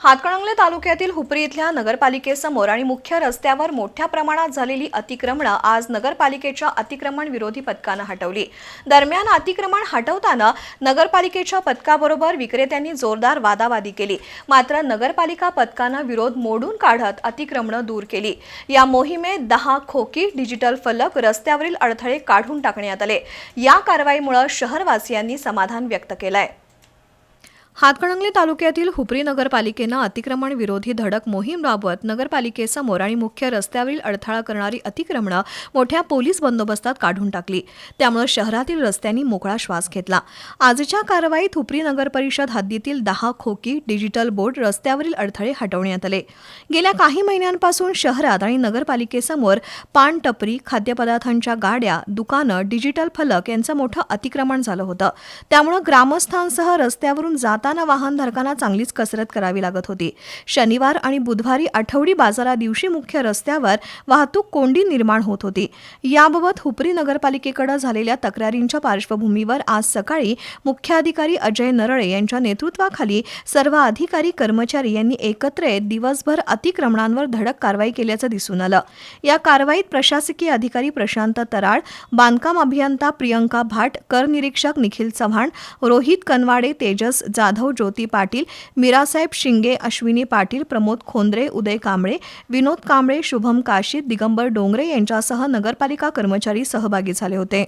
हातकणंगले तालुक्यातील हुपरी इथल्या नगरपालिकेसमोर आणि मुख्य रस्त्यावर मोठ्या प्रमाणात झालेली अतिक्रमणं आज नगरपालिकेच्या अतिक्रमण विरोधी पथकानं हटवली. दरम्यान अतिक्रमण हटवताना नगरपालिकेच्या पथकाबरोबर विक्रेत्यांनी जोरदार वादावादी केली. मात्र नगरपालिका पथकानं विरोध मोडून काढत अतिक्रमणं दूर केली. या मोहिमेत दहा खोकी डिजिटल फलक रस्त्यावरील अडथळे काढून टाकण्यात आले. या कारवाईमुळे शहरवासियांनी समाधान व्यक्त केलं आहे हातकणंगले तालुक्यातील हुपरी नगरपालिकेनं अतिक्रमण विरोधी धडक मोहीम राबवत नगरपालिकेसमोर आणि मुख्य रस्त्यावरील अडथळा करणारी अतिक्रमणं मोठ्या पोलीस बंदोबस्तात काढून टाकली. त्यामुळे शहरातील रस्त्यांनी मोकळा श्वास घेतला. आजच्या कारवाईत हुपरी नगर परिषद हद्दीतील दहा खोकी डिजिटल बोर्ड रस्त्यावरील अडथळे हटवण्यात आले. गेल्या काही महिन्यांपासून शहरात आणि नगरपालिकेसमोर पान टपरी खाद्यपदार्थांच्या गाड्या दुकानं डिजिटल फलक यांचं मोठं अतिक्रमण झालं होतं. त्यामुळे ग्रामस्थांसह रस्त्यावरून जात जाताना वाहनधारकांना चांगलीच कसरत करावी लागत होती. शनिवार आणि बुधवारी आठवडी बाजारा दिवशी मुख्य रस्त्यावर वाहतूक कोंडी निर्माण होत होती. याबाबत हुपरी नगरपालिकेकडे झालेल्या तक्रारींच्या पार्श्वभूमीवर आज सकाळी मुख्याधिकारी अजय नरळे यांच्या नेतृत्वाखाली सर्व अधिकारी कर्मचारी यांनी एकत्र येत दिवसभर अतिक्रमणांवर धडक कारवाई केल्याचं दिसून आलं. या कारवाईत प्रशासकीय अधिकारी प्रशांत तराळ बांधकाम अभियंता प्रियंका भाट कर निरीक्षक निखिल चव्हाण रोहित कनवाडे तेजस जाधव ज्योती पाटील मीरासाहेब शिंगे अश्विनी पाटील प्रमोद खोंद्रे उदय कांबळे विनोद कांबळे शुभम काशीद दिगंबर डोंगरे यांच्यासह नगरपालिका कर्मचारी सहभागी झाले होते.